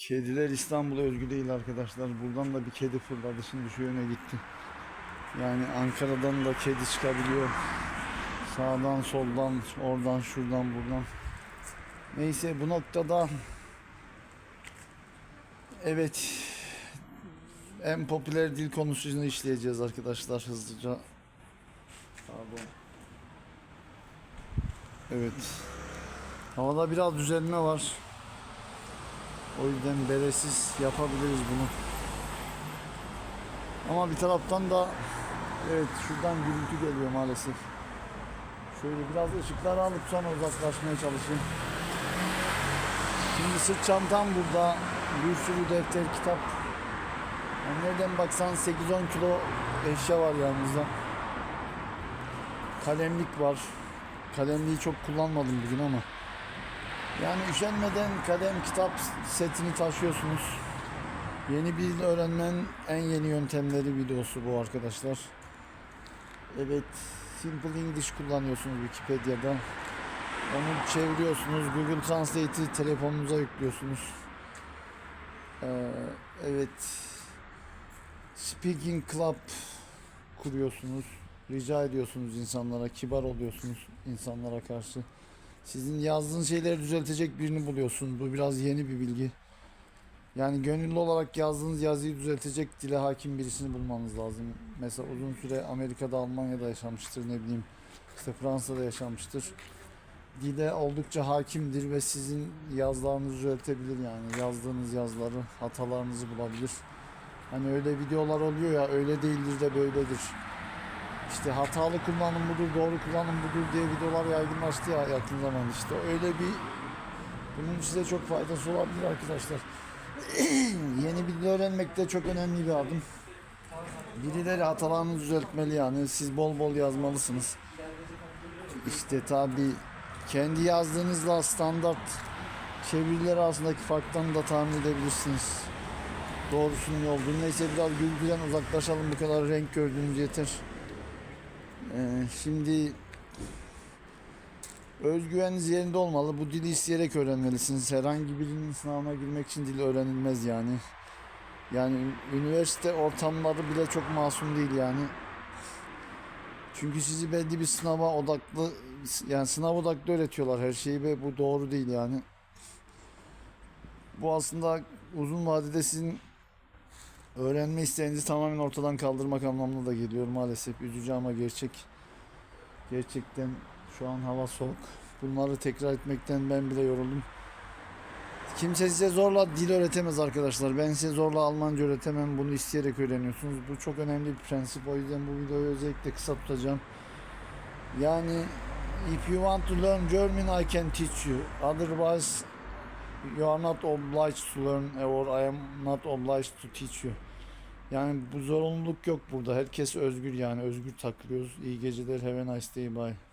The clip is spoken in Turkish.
Kediler İstanbul'a özgü değil arkadaşlar. Buradan da bir kedi fırladı şimdi şu yöne gitti. Yani Ankara'dan da kedi çıkabiliyor. Sağdan soldan oradan şuradan buradan. Neyse bu noktada evet en popüler dil konusunu işleyeceğiz arkadaşlar hızlıca. Pardon. Evet. Havada biraz düzelme var. O yüzden beresiz yapabiliriz bunu. Ama bir taraftan da evet şuradan gürültü geliyor maalesef. Şöyle biraz ışıkları alıp sonra uzaklaşmaya çalışayım. Şimdi sırt çantam burada. Bir sürü defter, kitap. Yani nereden baksan 8-10 kilo eşya var yanımızda. Kalemlik var. Kalemliği çok kullanmadım bugün ama. Yani üşenmeden kalem kitap setini taşıyorsunuz. Yeni bir dil öğrenmenin en yeni yöntemleri videosu bu arkadaşlar. Evet, Simple English kullanıyorsunuz Wikipedia'da. Onu çeviriyorsunuz. Google Translate'i telefonunuza yüklüyorsunuz. Ee, evet. Speaking Club kuruyorsunuz. Rica ediyorsunuz insanlara. Kibar oluyorsunuz insanlara karşı. Sizin yazdığınız şeyleri düzeltecek birini buluyorsunuz. Bu biraz yeni bir bilgi. Yani gönüllü olarak yazdığınız yazıyı düzeltecek dile hakim birisini bulmanız lazım. Mesela uzun süre Amerika'da, Almanya'da yaşamıştır ne bileyim. işte Fransa'da yaşamıştır. Dile oldukça hakimdir ve sizin yazılarınızı düzeltebilir yani. Yazdığınız yazıları, hatalarınızı bulabilir. Hani öyle videolar oluyor ya öyle değildir de böyledir. İşte hatalı kullanım budur, doğru kullanım budur diye videolar yaygınlaştı ya yakın zamanda işte. Öyle bir bunun size çok faydası olabilir arkadaşlar. Yeni bir dil öğrenmek de çok önemli bir adım. Birileri hatalarını düzeltmeli yani. Siz bol bol yazmalısınız. İşte tabi kendi yazdığınızla standart çeviriler arasındaki farktan da tahmin edebilirsiniz. Doğrusunun ne olduğunu. Neyse biraz gürültüden uzaklaşalım. Bu kadar renk gördüğünüz yeter. Ee, şimdi özgüveniniz yerinde olmalı. Bu dili isteyerek öğrenmelisiniz. Herhangi birinin sınavına girmek için dil öğrenilmez yani. Yani üniversite ortamları bile çok masum değil yani. Çünkü sizi belli bir sınava odaklı yani sınav odaklı öğretiyorlar her şeyi ve bu doğru değil yani. Bu aslında uzun vadede sizin öğrenme isteğinizi tamamen ortadan kaldırmak anlamına da geliyor maalesef. Üzücü ama gerçek. Gerçekten şu an hava soğuk. Bunları tekrar etmekten ben bile yoruldum. Kimse size zorla dil öğretemez arkadaşlar. Ben size zorla Almanca öğretemem. Bunu isteyerek öğreniyorsunuz. Bu çok önemli bir prensip. O yüzden bu videoyu özellikle kısa tutacağım. Yani if you want to learn German I can teach you. Otherwise you are not obliged to learn or I am not obliged to teach you. Yani bu zorunluluk yok burada. Herkes özgür yani. Özgür takılıyoruz. İyi geceler. Have a nice day. Bye.